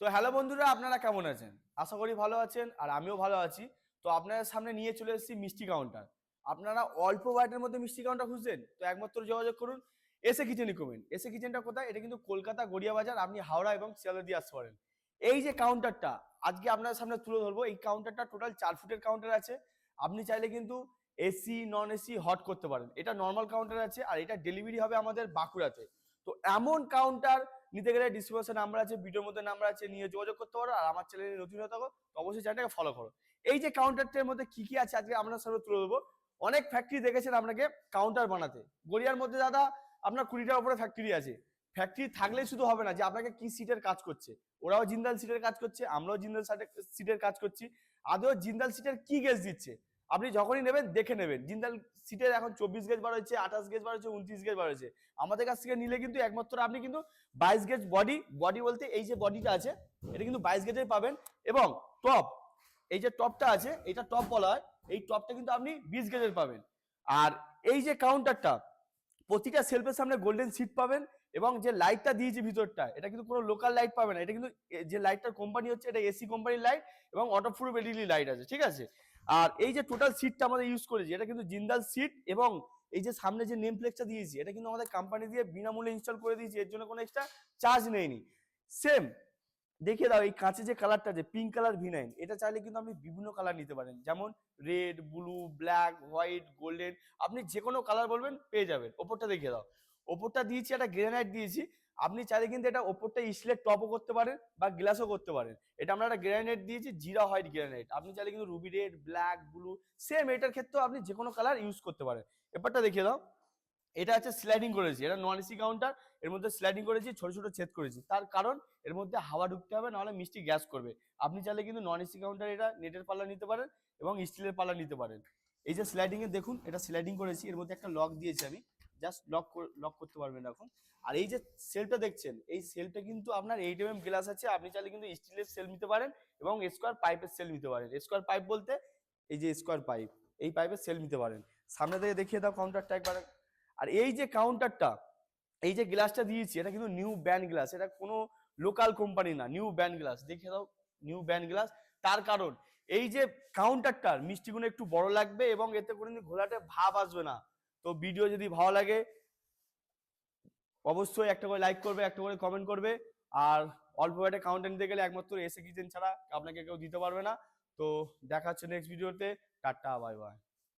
তো হ্যালো বন্ধুরা, আপনারা কেমন আছেন? আশা করি ভালো আছেন আর আমিও ভালো আছি। তো আপনাদের সামনে নিয়ে চলে এসেছি মিষ্টি কাউন্টার আপনারা অল্প বাজেটের মধ্যে মিষ্টি কাউন্টার খুঁজছেন? তো একমাত্র যোগাযোগ করুন এসে কিচেন কমেন্ট এসে কিচেনটা কোথায়? এটা কিন্তু কলকাতা গড়িয়া বাজার, আপনি হাওড়া এবং শিয়ালদা দিয়ে আসতে পারেন। এই যে কাউন্টারটা আজকে আপনাদের সামনে তুলে ধরবো। এই কাউন্টারটা টোটাল চার ফুটের কাউন্টার আছে। আপনি চাইলে কিন্তু এসি নন এসি হট করতে পারেন। এটা নর্মাল কাউন্টার আছে আর এটা ডেলিভারি হবে আমাদের বাঁকুড়াতে। তো এমন কাউন্টার নিতে গেলে ডিসক্রিপশন নাম্বার আছে ভিডিওর মধ্যে নাম্বার আছে, নিয়ে যোগাযোগ করতে পারো, আর আমার চ্যানেলে নতুন হয়ে থাকো অবশ্যই চ্যানেলটাকে ফলো করো। এই যে কাউন্টারটার মধ্যে কি কি আছে, আজকে আপনার সামনে তুলে দেবো অনেক ফ্যাক্টরি দেখেছেন আপনাকে কাউন্টার বানাতে। গড়িয়ার মধ্যে দাদা, আপনার কুড়িটার উপরে ফ্যাক্টরি আছে। ফ্যাক্টরি থাকলেই শুধু হবে না, যে আপনাকে কি সিটের কাজ করছে। ওরাও জিন্দাল সিটের কাজ করছে, আমরাও জিন্দাল সিটের কাজ করছি। আদৌ জিন্দাল সিটের কি গেজ দিচ্ছে? আপনি যখনই নেবেন, দেখে নেবেন। জিন্দাল সিটের এখন চব্বিশ গেজ বার হয়েছে, আঠাশ গেজ বার হচ্ছে উনত্রিশ গেজ বার হয়েছে। আমাদের কাছ থেকে নিলে কিন্তু একমাত্র আপনি কিন্তু বাইশ গেজ বডি বডি বলতে এই যে বডিটা আছে, এটা কিন্তু বাইশ গেজের পাবেন। এবং টপ এই যে টপটা আছে, এটা টপ বলা হয়, এই টপটা কিন্তু আপনি বিশ গেজের পাবেন। আর এই যে কাউন্টারটা প্রতিটা সেলফের সামনে গোল্ডেন সিট পাবেন এবং যে লাইটটা দিয়েছে ভিতরটা, এটা কিন্তু কোনো লোকাল লাইট পাবে না। এটা কিন্তু যে লাইটটার কোম্পানি হচ্ছে, এটা এসি কোম্পানির লাইট এবং অটো প্রুফ এলইডি লাইট আছে, ঠিক আছে? আর এই যে টোটাল সিটটা আমাদের ইউজ করেছি, এটা কিন্তু জিন্দাল সিট এবং এই যে সামনে যে নেম প্লেটটা দিয়েছি, এটা কিন্তু আমাদের কোম্পানি দিয়ে বিনামূল্যে ইনস্টল করে দিয়েছি, এর জন্য কোনো এক্সট্রা চার্জ নেয়নি সেম দেখিয়ে দাও এই কাঁচে যে কালারটা আছে পিঙ্ক কালার ভিনাইন এটা চাইলে কিন্তু আপনি বিভিন্ন কালার নিতে পারেন, যেমন red blue black white golden আপনি যে কোনো কালার বলবেন পেয়ে যাবেন, ওপরটা দেখিয়ে দাও। ওপরটা দিয়েছি, একটা গ্রেনাইট দিয়েছি। আপনি চাইলে কিন্তু এটা ওপরটা স্টিলের টপও করতে পারেন বা গ্লাসও করতে পারেন। এটা আমরা একটা গ্রেনাইট দিয়েছি জিরা হোয়াইট গ্রেনাইট আপনি চাইলে কিন্তু ruby red black blue same এটার ক্ষেত্রেও আপনি যে কোনো কালার ইউজ করতে পারেন। এবারটা দেখিয়ে দাও। এটা হচ্ছে স্লাইডিং করেছি, এটা নন এসি কাউন্টার এর মধ্যে স্লাইডিং করেছি, ছোট ছোট ছেদ করেছি। তার কারণ এর মধ্যে হাওয়া ঢুকতে হবে, নাহলে মিষ্টি গ্যাস করবে। আপনি চাইলে কিন্তু নন এসি কাউন্টার এটা নেটের পাল্লা নিতে পারেন এবং স্টিলের পাল্লা নিতে পারেন। এই যে স্লাইডিং এ দেখুন, এটা স্লাইডিং করেছি, এর মধ্যে একটা লক দিয়েছি আমি। জাস্ট লক লক করতে পারবেন এখন। আর এই যে সেলটা দেখছেন, এই সেলটা কিন্তু আপনার এইট এম গ্লাস আছে, আপনি চাইলে কিন্তু স্টিলের সেল নিতে পারেন এবং স্কোয়ার পাইপের সেল নিতে পারেন। স্কোয়ার পাইপ বলতে এই যে স্কোয়ার পাইপ এই পাইপের সেল নিতে পারেন। সামনে থেকে দেখিয়ে দাও কাউন্টারটা একবার। আর এই যে কাউন্টারটা এই যে গ্লাসটা দিয়েছি, এটা কিন্তু নিউ ব্যান্ড গ্লাস এটা কোনো লোকাল কোম্পানি না নিউ ব্যান্ড গ্লাস দেখিয়ে দাও নিউ ব্যান্ড গ্লাস তার কারণ, এই যে কাউন্টারটার মিষ্টিগুলো একটু বড় লাগবে এবং এতে কোনো ঘোলাটে ভাব আসবে না। তো ভিডিও যদি ভালো লাগে, অবশ্যই একটা করে লাইক করবে, একটা করে কমেন্ট করবে। আর অল্প একটা কাউন্টার নিতে গেলে একমাত্র এসে কিচেন ছাড়া আপনাকে কেউ দিতে পারবে না। তো দেখা হচ্ছে নেক্সট ভিডিওতে টাটা বাই বাই